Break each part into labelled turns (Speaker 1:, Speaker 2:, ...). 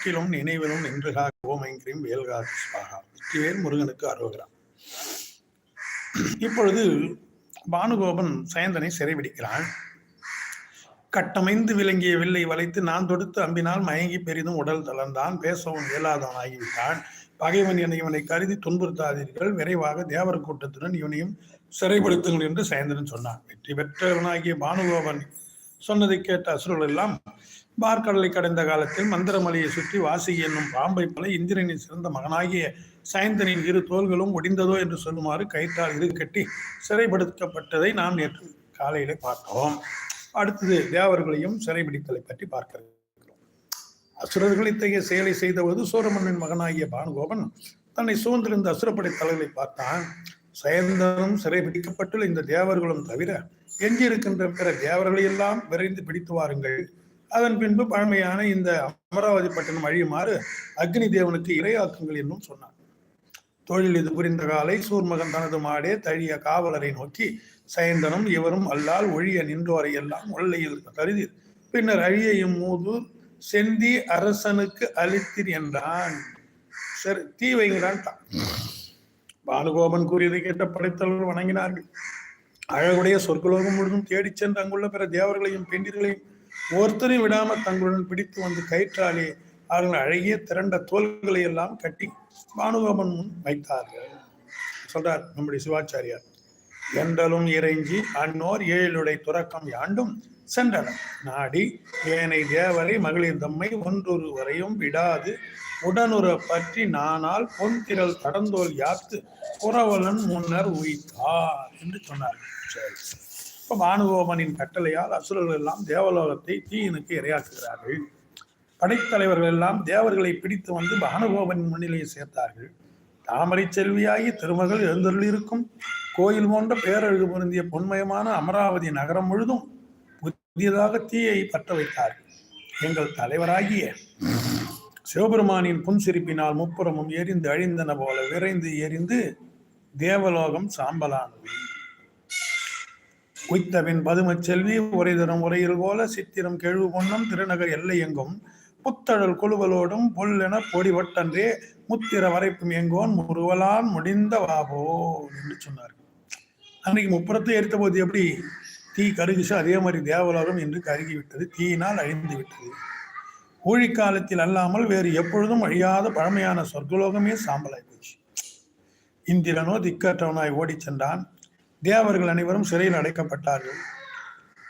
Speaker 1: வாக்கிலும் நினைவிலும் நின்றுகாக ஓமைங்கிரியும் வேல்காக சுவாகா. வெற்றிவேல் முருகனுக்கு அரோகிறான் இப்பொழுது பானுகோபன் சயந்தனை சிறைபிடிக்கிறான். கட்டமைந்து விளங்கிய வில்லை வளைத்து நான் தொடுத்து அம்பினால் மயங்கி பெரிதும் உடல் தளர்ந்தான். பேசவும் இயலாதவன் ஆகிவிட்டான். பகைவன் என இவனை கருதி துன்புறுத்தாதீர்கள். விரைவாக தேவர் கூட்டத்துடன் இவனையும் சிறைப்படுத்துங்கள் என்று சயந்திரன் சொன்னான். வெற்றி பெற்றவனாகிய பானுகோபன் சொன்னதை கேட்ட அசுரர்கள் எல்லாம் பார்க்கடலை கடந்த காலத்தில் மந்திரமலையை சுற்றி வாசி என்னும் பாம்பை போல இந்திரனின் சிறந்த மகனாகிய சயந்தனின் இரு தோள்களும் ஒடிந்ததோ என்று சொல்லுமாறு கயிற்றால் இரு கட்டி சிறைப்படுத்தப்பட்டதை நாம் நேற்று காலையிலே பார்த்தோம். அடுத்தது தேவர்களையும் சிறைபிடித்தலை பற்றி பார்க்கிறோம். அசுரர்கள் இத்தகைய செயலை செய்தபோது சூரமன்னன் மகனாகிய பானுகோபன் தன்னை சூழ்ந்திருந்த அசுரப்படை தலைவரை பார்த்தான். சயந்தனும் சிறை பிடிக்கப்பட்டுள்ள இந்த தேவர்களும் தவிர எஞ்சியிருக்கின்ற பிற தேவர்களையெல்லாம் விரைந்து பிடித்து வாருங்கள். அதன் பின்பு பழமையான இந்த அமராவதி பட்டணம் அழியுமாறு அக்னி தேவனுக்கு இரையாக்குங்கள் என்னும் சொன்னார் தொழில் இது புரிந்த காலை சூர்மகன் தனது மாடே தழிய காவலரை நோக்கி சயந்தனும் இவரும் அல்லால் ஒழிய நின்றோரை எல்லாம் ஒல்லையில் கருதி பின்னர் அழியையும் மூது செந்தி அரசனுக்கு அளித்தீர் என்றான். சரி தீ வைங்கிறான் பானுகோபன் கூறியதை கேட்ட படைத்தலைவர் வணங்கினார்கள். அழகுடைய சொற்குலோகம் முழுதும் தேடிச் சென்று அங்குள்ள பிற தேவர்களையும் பெண்டிர்களையும் ஒருத்தரையும் விடாமல் தங்களுடன் பிடித்து வந்து கயிற்றாலே அவர்கள் அழகிய திரண்ட தோள்களை எல்லாம் கட்டி பானுகமன் முன் வைத்தார்கள். சொல்றார் நம்முடைய சிவாச்சாரியார் என்றலும் இறைஞ்சி அன்னோர் ஏழுடை துறக்கம் யாண்டும் சென்றனர் நாடி ஏனை தேவரை மகளிர் தம்மை ஒன்றொரு வரையும் விடாது. உடனுற பற்றி நானால் பொன் திரள் கடந்தோல் யாத்து புறவலன் முன்னர் உயித்தார் என்று சொன்னார். சரி. இப்ப பானுகோபனின் கட்டளையால் அசுரர்கள் எல்லாம் தேவலோகத்தை தீயனுக்கு இரையாக்குகிறார்கள். படைத்தலைவர்கள் எல்லாம் தேவர்களை பிடித்து வந்து பானுகோபனின் முன்னிலையை சேர்த்தார்கள். தாமரை செல்வியாகி திருமகள் எழுந்தருளிருக்கும் கோயில் போன்ற பேரழகு பொருந்திய பொன்மயமான அமராவதி நகரம் முழுதும் புதியதாக தீயை பற்ற வைத்தார்கள். எங்கள் தலைவராகிய சிவபெருமானின் புன்சிரிப்பினால் முப்புறமும் எரிந்து அழிந்தன போல விரைந்து எரிந்து தேவலோகம் சாம்பலானது. உய்த்தவின் பதுமச் செல்வி உரை தரும் உரையில் போல சித்திரம் கெழுவு பொன்னம் திருநகர் எல்லை எங்கும். புத்தழல் கொழுவலோடும் பொல்லென பொடிவட்டன்றே முத்திர வரைப்பும் எங்கோன் முருவலான் முடிந்த வாபோ என்று சொன்னார் அன்னைக்கு முப்புறத்தை எரித்த போது எப்படி? தீ கருகிச்சு அதே மாதிரி தேவலோகம் என்று கருகிவிட்டது. தீயினால் அழிந்து விட்டது. ஊழிக்காலத்தில் அல்லாமல் வேறு எப்பொழுதும் அழியாத பழமையான சொர்க்கலோகமே சாம்பலாய் போச்சு. இந்திரனோ திக்கற்றவனாய் ஓடிச் சென்றான். தேவர்கள் அனைவரும் சிறையில் அடைக்கப்பட்டார்கள்.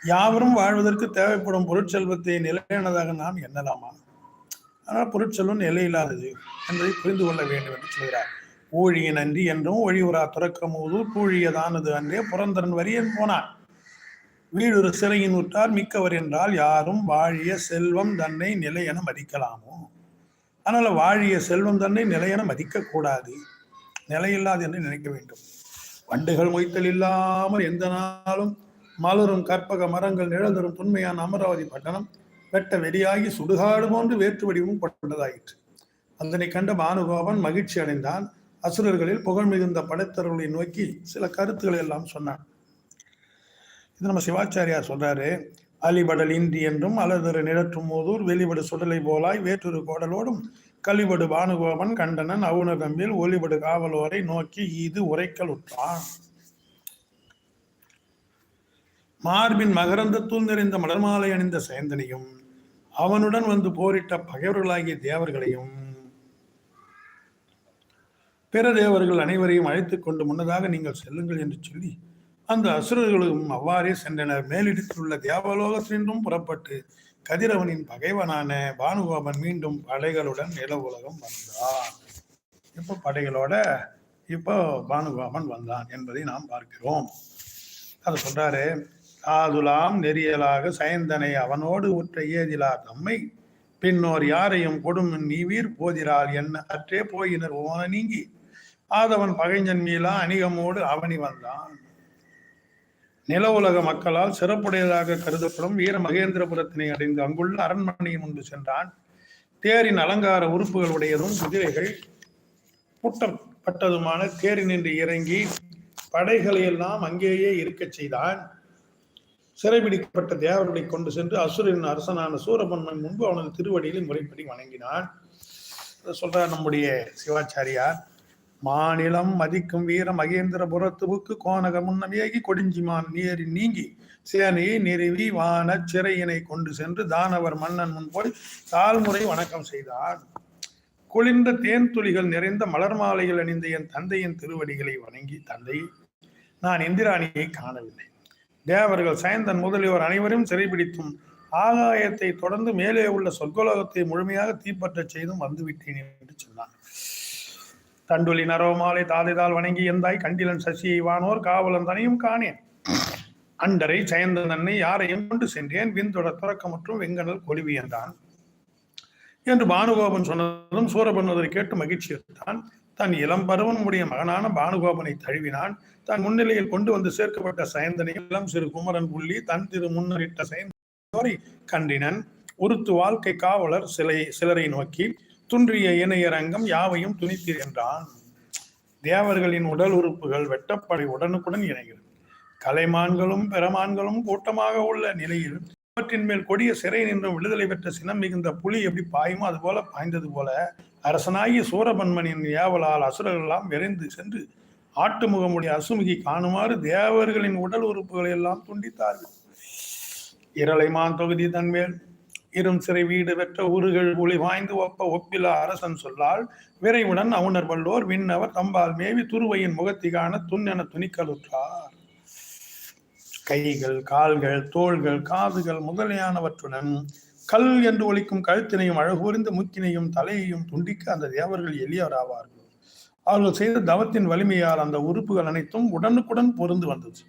Speaker 1: யாவரும் வாழ்வதற்கு தேவைப்படும் பொருட்செல்வத்தை நிலையானதாக நாம் எண்ணலாமா? ஆனால் பொருட்செல்வம் நிலையில்லாதது என்பதை புரிந்து கொள்ள வேண்டும் என்று சொல்கிறார். ஊழிய நன்றி என்றும் ஒழிவுரா துறக்கமோது பூழியதானது அன்றே புறந்தரன் வரியன் போனான். வீடொரு சிறையின் உற்றார் மிக்கவர் என்றால் யாரும் வாழிய செல்வம் தன்னை நிலை என மதிக்கலாமோ? அதனால் வாழிய செல்வம் தன்னை நிலையென மதிக்கக்கூடாது. நிலையில்லாது என்று நினைக்க வேண்டும். வண்டுகள் மொய்த்தல் இல்லாமல் எந்த நாளும் மலரும் கற்பக மரங்கள் நிழல் தரும் தொன்மையான அமராவதி பட்டணம் வெட்ட வெடியாகி சுடுகாடு போன்று வேற்று வடிவமும் கொண்டதாயிற்று. அதனை கண்ட பானுகோபன் மகிழ்ச்சி அடைந்தான். அசுரர்களில் புகழ் மிகுந்த படைத்தவர்களை நோக்கி சில கருத்துக்களை எல்லாம் சொன்னான். இது நம்ம சிவாச்சாரியார் சொல்றாரு அலிபடல் இன்றி என்றும் அலதரு நிழற்றும் மூதூர் வெளிபடு சுடலை போலாய் வேற்றொரு கோடலோடும் கழிபடு பானுகோபன் கண்டனன் அவுணகம்பில் ஒளிபடு காவலோரை நோக்கி இது உரைக்கல் உற்றான் மார்பின் மகரந்தத்துள் நிறைந்த மலர்மாலை அணிந்த சேந்தனையும் அவனுடன் வந்து போரிட்ட பகைவர்களாகிய தேவர்களையும் பிற தேவர்கள் அனைவரையும் அழைத்துக் கொண்டு முன்னதாக நீங்கள் செல்லுங்கள் என்று சொல்லி அந்த அசுரர்களும் அவ்வாறே சென்றனர். மேலிடத்தில் உள்ள தேவலோகத்தினின்றும் புறப்பட்டு கதிரவனின் பகைவனான பானுகோபன் மீண்டும் படைகளுடன் நில உலகம் வந்தான். இப்போ படைகளோட? இப்போ பானுகோபன் வந்தான் என்பதை நாம் பார்க்கிறோம். அது சொல்றாரு காதுலாம் நெறியலாக சயந்தனை அவனோடு உற்ற ஏதிலா தம்மை. பின்னோர் யாரையும் கொடும் நீவீர் போதிரால் என்ன அற்றே போயினர் ஓன நீங்கி. ஆதவன் பகைஞன் மீளா அணிகமோடு அவனி வந்தான். நில உலக மக்களால் சிறப்புடையதாக கருதப்படும் வீர மகேந்திரபுரத்தினை அடைந்து அங்குள்ள அரண்மனையின் முன்பு சென்றான். தேரின் அலங்கார உறுப்புகள் உடையதும் குதிரைகள் பூட்டப்பட்டதுமான தேரினின்று இறங்கி படைகளை எல்லாம் அங்கேயே இருக்கச் செய்தான். சிறைபிடிக்கப்பட்ட தேவர்களை கொண்டு சென்று அசுரின் அரசனான சூரபன்மன் முன்பு அவனது திருவடியில் முறைப்படி வணங்கினான். சொல்றார் நம்முடைய சிவாச்சாரியார். மாநிலம் மதிக்கும் வீர மகேந்திரபுரத்துவுக்கு கோனக முன்னமேகி கொடிஞ்சிமான் நீரி நீங்கி சேனையை நிறுவி வான சிறையினை கொண்டு சென்று தானவர் மன்னன் முன் போய் தாழ்முறை வணக்கம் செய்தார். குளிர்ந்த தேன் துளிகள் நிறைந்த மலர் மாலைகள் அணிந்த என் தந்தையின் திருவடிகளை வணங்கி தந்தை நான் இந்திராணியை காணவில்லை. தேவர்கள் சயந்தன் முதலியோர் அனைவரும் சிறைபிடித்தும் ஆகாயத்தை தொடர்ந்து மேலே உள்ள சொர்க்கலோகத்தை முழுமையாக தீப்பற்றச் செய்தும் வந்துவிட்டேன் என்று சொன்னான். தண்டுலி நரவமாலை தாதைதால் வணங்கி எந்தாய்? கண்டிலன் சசியை வானோர் காவலன் தனையும் காணேன். அண்டரை சயந்த அன்னை யாரையும் கொண்டு சென்றேன். விண்தொட துறக்க மற்றும் வெங்கடல் கொலுவி என்றான். என்று பானுகோபன் சொன்னதும் சூரபன்வதை கேட்டு மகிழ்ச்சி எடுத்தான் தன் இளம் பருவனுடைய மகனான பானுகோபனை தழுவினான். தன் முன்னிலையில் கொண்டு வந்து சேர்க்கப்பட்ட சயந்தனை இளம் சிறு குமரன் புள்ளி தன் திரு முன்னரிட்ட சயந்தோரை கண்டினன். உருத்து வாழ்க்கை காவலர் சிலை சிலரை நோக்கி துன்றிய இணையரங்கம் யாவையும் துணித்தீர் என்றான். தேவர்களின் உடல் உறுப்புகள் வெட்டப்படை உடனுக்குடன் இணைகிறது. கலைமான்களும் பெறமான்களும் கூட்டமாக உள்ள நிலையில் அவற்றின் மேல் கொடிய சிறை நின்றும் விடுதலை பெற்ற சினம் மிகுந்த புலி எப்படி பாயுமோ அது போல பாய்ந்தது போல அரசனாகிய சூரபன்மனின் ஏவலால் அசுரர்கள் எல்லாம் விரைந்து சென்று ஆட்டுமுகமுடைய அசுமுகி காணுமாறு தேவர்களின் உடல் உறுப்புகளை எல்லாம் துண்டித்தார்கள். இரளைமான் தொகுதி தன்மேல் இரும் சிறை வீடு பெற்ற ஊர்கள் ஒளி வாய்ந்து ஒப்ப ஒப்பிலா அரசன் சொல்லால் விரைவுடன் அவுணர் வல்லோர் விண்ணவர் தம்பால் மேவி துருவையின் முகத்திகான துண்ணென துணிக்கலுற்றார். கைகள் கால்கள் தோள்கள் காதுகள் முதலியானவற்றுடன் கல் என்று ஒழிக்கும் கழுத்தினையும் அழகுறிந்த முக்கினையும் தலையையும் துண்டிக்க அந்த தேவர்கள் எளியவராவார்கள் அவர்கள் செய்த தவத்தின் வலிமையால் அந்த உறுப்புகள் அனைத்தும் உடனுக்குடன் பொருந்து வந்தது.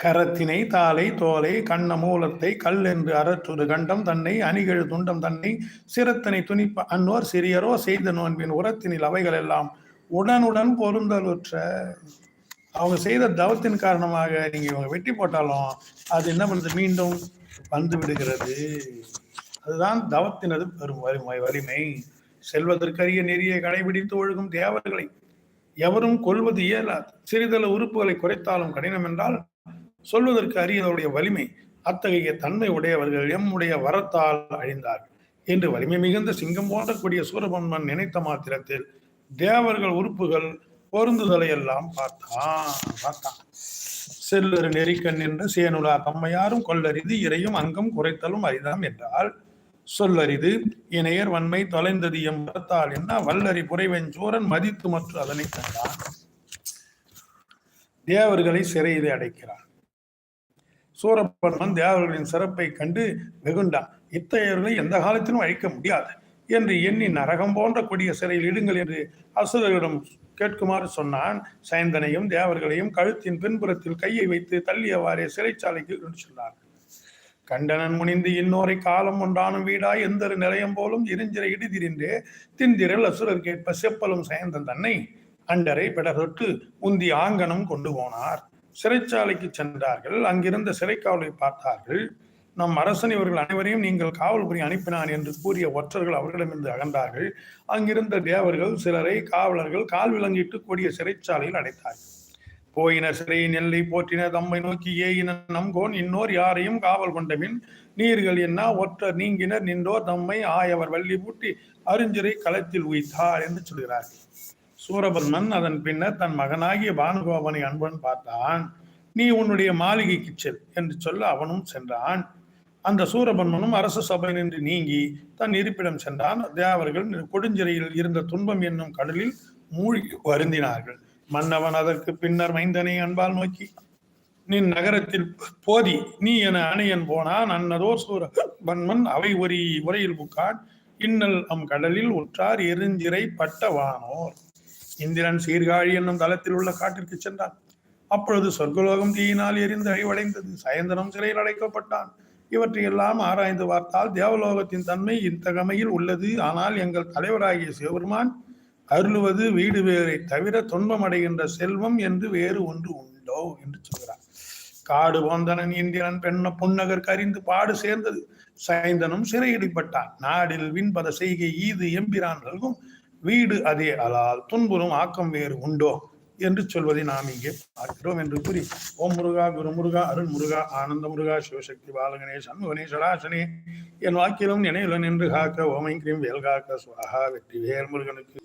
Speaker 1: கரத்தினை தாலை தோலை கண்ண மூலத்தை கல் என்று அறற்றுரு கண்டம் தன்னை அணிகழு துண்டம் தன்னை சிரத்தனை துணிப்ப அன்னோர் சிறியரோ செய்த நோன்பின் உரத்தினில் அவைகள் எல்லாம் உடனுடன் பொருந்தலுற்ற. அவங்க செய்த தவத்தின் காரணமாக நீங்க இவங்க வெட்டி போட்டாலும் அது என்ன பண்ணுது? மீண்டும் வந்து விடுகிறது. அதுதான் தவத்தினது பெரும் வறுமை வலிமை. செல்வதற்கரிய நெறியை கடைபிடித்து ஒழுகும் தேவர்களை எவரும் கொள்வது இயலாது. சிறிதள உறுப்புகளை குறைத்தாலும் கடினம் என்றால் சொல்வதற்கு அரியதோடைய வலிமை அத்தகைய தன்மை உடையவர்கள் எம்முடைய வரத்தால் அழிந்தார்கள் என்று வலிமை மிகுந்த சிங்கம் போன்றக்கூடிய சூரபன்மன் நினைத்த மாத்திரத்தில் தேவர்கள் உறுப்புகள் பொருந்துதலை எல்லாம் பார்த்தான் பார்த்தான். செல்லரு நெறிக்கண் என்று சேனுலா தம்மையாரும் கொல்லரிது இறையும் அங்கம் குறைத்தலும் அரிதாம் என்றால் சொல்லரிது இணையர் வன்மை தொலைந்தது எம் வரத்தால் என்ன? வல்லரி சூரன் மதித்து மற்றும் அதனை கண்டான். தேவர்களை சிறையிலே அடைக்கிறான் சூரபன்மன் தேவர்களின் சிறப்பை கண்டு வெகுண்டான். இத்தகையவர்களை எந்த காலத்திலும் அழிக்க முடியாது என்று எண்ணி நரகம் போன்ற கொடிய சிறையில் இடுங்கள் என்று அசுரர்களிடம் கேட்குமாறு சொன்னான். சயந்தனையும் தேவர்களையும் கழுத்தின் பின்புறத்தில் கையை வைத்து தள்ளியவாறே சிறைச்சாலைக்கு சொன்னார் கண்டனன் முனிந்து இன்னோரை காலம் ஒன்றானும் வீடாய் எந்தொரு நிலையம் போலும் இருஞ்சிரை இடிதிரின்றே திந்திரல் அசுரர் கேட்ப செப்பலும் சயந்தன் தன்னை அண்டரை பிடர்தொட்டு உந்தி ஆங்கனம் கொண்டு போனார். சிறைச்சாலைக்கு சென்றார்கள். அங்கிருந்த சிறைக்காவலை பார்த்தார்கள். நம் அரசன் இவர்கள் அனைவரையும் நீங்கள் காவல் புரிய அனுப்பினான் என்று கூறிய ஒற்றர்கள் அவர்களிடமிருந்து அகன்றார்கள். அங்கிருந்த தேவர்கள் சிலரை காவலர்கள் கால் விலங்கிட்டு கூடிய சிறைச்சாலையில் அடைத்தார்கள். போயினர் சிறையின் எல்லை போற்றினர் தம்மை நோக்கி ஏயின நம்கோன் இன்னோர் யாரையும் காவல் கொண்டபின் நீர்கள் என்ன ஒற்றர் நீங்கினர் நின்றோர் தம்மை ஆயவர் வள்ளி பூட்டி அருஞ்சிரை களத்தில் உயித்தார் என்று சொல்கிறார்கள். சூரபன்மன் அதன் பின்னர் தன் மகனாகிய பானுகோபனை அன்பன் பார்த்தான். நீ உன்னுடைய மாளிகைக்கு செல் என்று சொல்ல அவனும் சென்றான். அந்த சூரபன்மனும் அரச சபை நின்று நீங்கி தன் இருப்பிடம் சென்றான். தேவர்கள் கொடுஞ்சிறையில் இருந்த துன்பம் என்னும் கடலில் மூழ்கி வருந்தினார்கள். மன்னவன் அதற்கு பின்னர் மைந்தனை அன்பால் நோக்கி நின் நகரத்தில் போதி நீ என அணையன் போனான். அன்னதோர் சூர பன்மன் அவை ஒரு உரையில் புக்கான் இன்னல் அம் கடலில் உற்றார் எரிஞ்சிறை பட்ட வானோர் இந்திரன் சீர்காழி என்னும் தளத்தில் உள்ள காட்டிற்கு சென்றான். அப்பொழுது சொர்க்கலோகம் தீயினால் எரிந்து அழிவடைந்தது. சயந்தனம் சிறையில் அடைக்கப்பட்டான். இவற்றையெல்லாம் ஆராய்ந்து பார்த்தால் தேவலோகத்தின் தன்மை இத்தகமையில் உள்ளது. ஆனால் எங்கள் தலைவராகிய சிவபெருமான் அருளுவது வீடு வேரை தவிர துன்பம் அடைகின்ற செல்வம் என்று வேறு ஒன்று உண்டோ என்று சொல்கிறார். காடு போந்தனன் இந்திரன் பெண்ண புன்னகர் கரிந்து பாடு சேர்ந்தது. சைந்தனும் சிறையிடிப்பட்டான். நாடில் விண்பத செய்கை ஈது எம்பிரான் நல்கும். வீடு அதே அலால் துன்புறும் ஆக்கம் வேறு உண்டோ? என்று சொல்வதை நாம் இங்கே பார்க்கிறோம் என்று கூறி ஓம் முருகா குரு முருகா அருள் முருகா ஆனந்த முருகா சிவசக்தி பாலகனே சண்முகனே சடாசனே என் வாக்கிலும் நினைவுல நின்று காக்க ஓமை கிரீம் வேல் காக்க சுவாகா வெற்றி வேல் முருகனுக்கு.